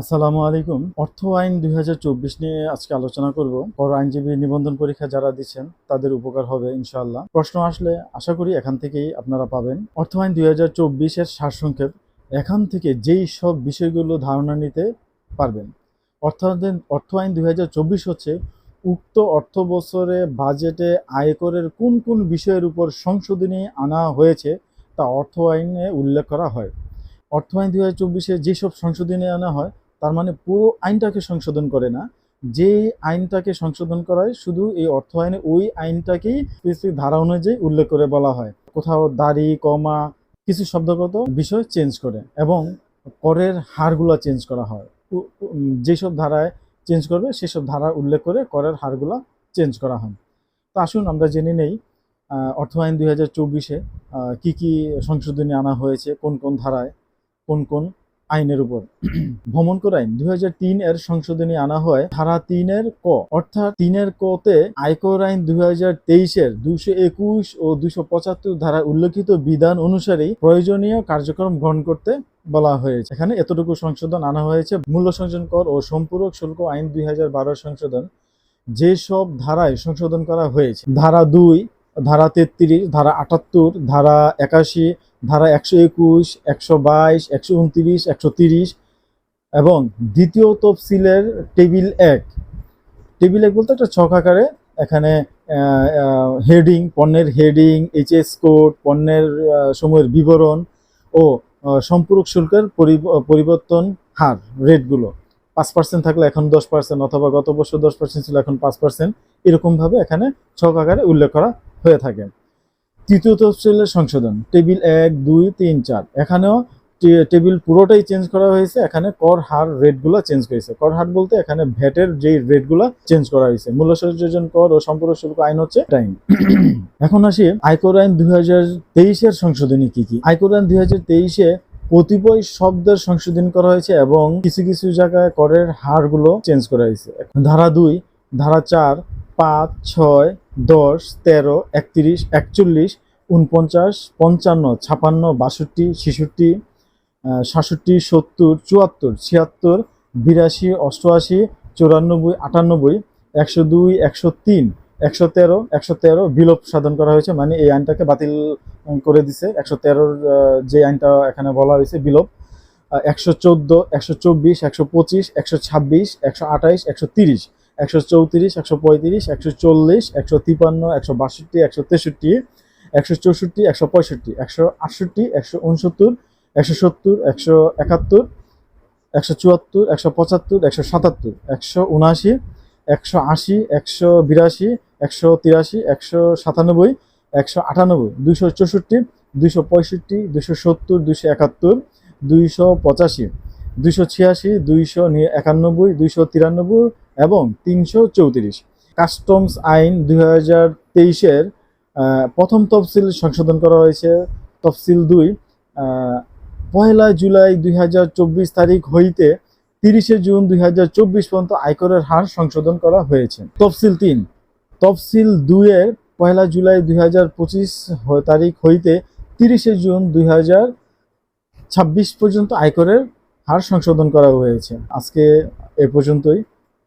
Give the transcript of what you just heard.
আসসালামু আলাইকুম। অর্থ আইন দুই হাজার চব্বিশ নিয়ে আজকে আলোচনা করব। কর আইনজীবী নিবন্ধন পরীক্ষা যারা দিচ্ছেন, তাদের উপকার হবে ইনশাআল্লাহ। প্রশ্ন আসলে আশা করি এখান থেকেই আপনারা পাবেন। অর্থ আইন দুই চব্বিশের সারসংক্ষেপ, এখান থেকে যেই সব বিষয়গুলো ধারণা নিতে পারবেন। অর্থ অর্থ আইন দুই হাজার চব্বিশ হচ্ছে উক্ত অর্থ বছরে বাজেটে আয়করের কোন কোন বিষয়ের উপর সংশোধনী আনা হয়েছে তা অর্থ আইনে উল্লেখ করা হয়। অর্থ আইন দুই হাজার চব্বিশে যেসব সংশোধনী আনা হয় তার মানে পুরো আইনটাকে সংশোধন করে না। যে আইনটাকে সংশোধন করায় শুধু এই অর্থ আইনে ওই আইনটাকেই স্পেসিফিক ধারা অনুযায়ী উল্লেখ করে বলা হয়। কোথাও দাড়ি, কমা, কিছু শব্দগত বিষয় চেঞ্জ করে এবং করের হারগুলো চেঞ্জ করা হয়। যেসব ধারায় চেঞ্জ করবে সেসব ধারা উল্লেখ করে করের হারগুলো চেঞ্জ করা হয়। তো আসুন আমরা জেনে নেই অর্থ আইন দুই হাজার চব্বিশে কী কী সংশোধনী আনা হয়েছে, কোন কোন ধারায়, কোন কোন আইনের উপর। ভ্রমণ কর আইন। দুই এর সংশোধনী আনা হয় ধারা তিনের ক। অর্থাৎ তিনের কতে আয়কর আইন দুই তেইশের দুশো একুশ ও দুশো পঁচাত্তর ধারা উল্লেখিত বিধান অনুসারেই প্রয়োজনীয় কার্যক্রম গ্রহণ করতে বলা হয়েছে। এখানে এতটুকু সংশোধন আনা হয়েছে। মূল্য সংযোজন কর ও সম্পূরক শুল্ক আইন দুই হাজার বারো সংশোধন। যেসব ধারায় সংশোধন করা হয়েছে। ধারা দুই ধারা তেত্রিশ, ধারা আটাত্তর, ধারা একাশি, ধারা একশো একুশ, একশো বাইশ, একশো উনত্রিশ, একশো তিরিশ এবং দ্বিতীয় তফসিলের টেবিল এক। টেবিল এক বলতে একটা ছক আকারে এখানে হেডিং পণ্যের হেডিং এইচএস কোড পণ্যের সময়ের বিবরণ ও সম্পূরক শুল্কের পরি- পরিবর্তন হার রেটগুলো পাঁচ পার্সেন্ট থাকলে এখন দশ পার্সেন্ট অথবা গত বছর দশ পার্সেন্ট ছিল, এখন পাঁচ পার্সেন্ট এরকমভাবে এখানে ছক আকারে উল্লেখ করা হয়ে থাকে। তৃতীয় তফসিলের সংশোধন। টেবিল এক, দুই, তিন, চার। এখানেও টেবিল পুরোটাই চেঞ্জ করা হয়েছে। এখানে কর, হার, রেটগুলো চেঞ্জ করেছে। কর, হার বলতে এখানে ভ্যাটের যে রেটগুলো চেঞ্জ করা হয়েছে। মূল্য সংযোজন কর ও সম্পূর্ণ শুল্ক আইন হচ্ছে টাইম। এখন আসি, আয়কর আইন দুই তেইশের সংশোধনী কি কি? আয়কর আইন দুই হাজার তেইশে কতিপয় শব্দের সংশোধন করা হয়েছে এবং কিছু কিছু জায়গায় করের হারগুলো চেঞ্জ করা হয়েছে। ধারা দুই, ধারা চার, পাঁচ, ছয় দশ, তেরো, একত্রিশ, একচল্লিশ উনপঞ্চাশ পঞ্চান্ন, ছাপান্ন, বাষট্টি, ছেষট্টি সাতষট্টি, সত্তর, চুয়াত্তর, ছিয়াত্তর, বিরাশি, অষ্টআশি, চুরানব্বই, আটানব্বই, একশো দুই, একশো তিন, একশো তেরো একশো তেরো বিলোপ সাধন করা হয়েছে মানে এই আইনটাকে বাতিল করে দিছে। একশো তেরোর যে আইনটা এখানে বলা হয়েছে বিলোপ একশো চোদ্দ, একশো চব্বিশ, একশো পঁচিশ, একশো ছাব্বিশ, একশো আঠাইশ, একশো তিরিশ। একশো চৌত্রিশ, একশো পঁয়ত্রিশ, একশো চল্লিশ, একশো তিপান্ন, একশো বাষট্টি, একশো তেষট্টি, একশো চৌষট্টি, একশো পঁয়ষট্টি, একশো আটষট্টি, একশো উনসত্তর, একশো সত্তর, একশো একাত্তর, একশো চুয়াত্তর, একশো পঁচাত্তর, একশো সাতাত্তর, একশো উনআশি, একশো আশি, একশো বিরাশি, একশো তিরাশি, একশো সাতানব্বই, একশো আটানব্বই দুশো চৌষট্টি দুশো পঁয়ষট্টি দুশো সত্তর দুশো একাত্তর, দুইশো পঁচাশি, দুইশো ছিয়াশি, দুইশো একানব্বই, দুইশো তিরানব্বই এবং তিনশো চৌত্রিশ। কাস্টমস আইন দুই হাজার তেইশের প্রথম তফসিল সংশোধন করা হয়েছে। তফসিল দুই পয়লা জুলাই দুই হাজার চব্বিশ তারিখ হইতে তিরিশে জুন দুই হাজার চব্বিশ পর্যন্ত আয়করের হার সংশোধন করা হয়েছে। তফসিল তিন, তফসিল দুইয়ের পয়লা জুলাই দুই হাজার পঁচিশ তারিখ হইতে তিরিশে জুন দুই হাজার ছাব্বিশ পর্যন্ত আয়করের হার সংশোধন করা হয়েছে। আজকে এ পর্যন্তই।